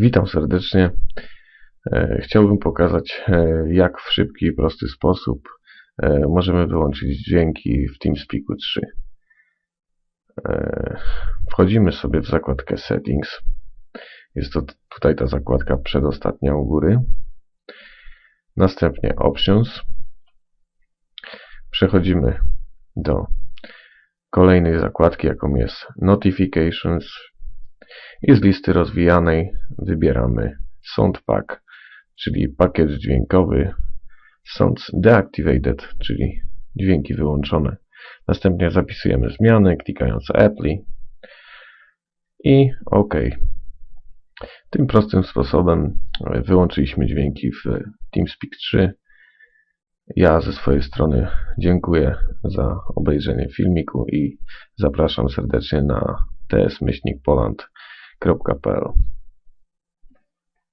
Witam serdecznie. E, Chciałbym pokazać, e, jak w szybki i prosty sposób e, możemy wyłączyć dźwięki w TeamSpeaku 3. E, Wchodzimy sobie w zakładkę Settings. Jest to tutaj ta zakładka przedostatnia u góry. Następnie Options. Przechodzimy do kolejnej zakładki, jaką jest Notifications. I z listy rozwijanej wybieramy Soundpack, czyli pakiet dźwiękowy Sounds Deactivated, czyli dźwięki wyłączone. Następnie zapisujemy zmiany, klikając Apply i OK. Tym prostym sposobem wyłączyliśmy dźwięki w TeamSpeak 3. Ja ze swojej strony dziękuję za obejrzenie filmiku i zapraszam serdecznie na kroppkappa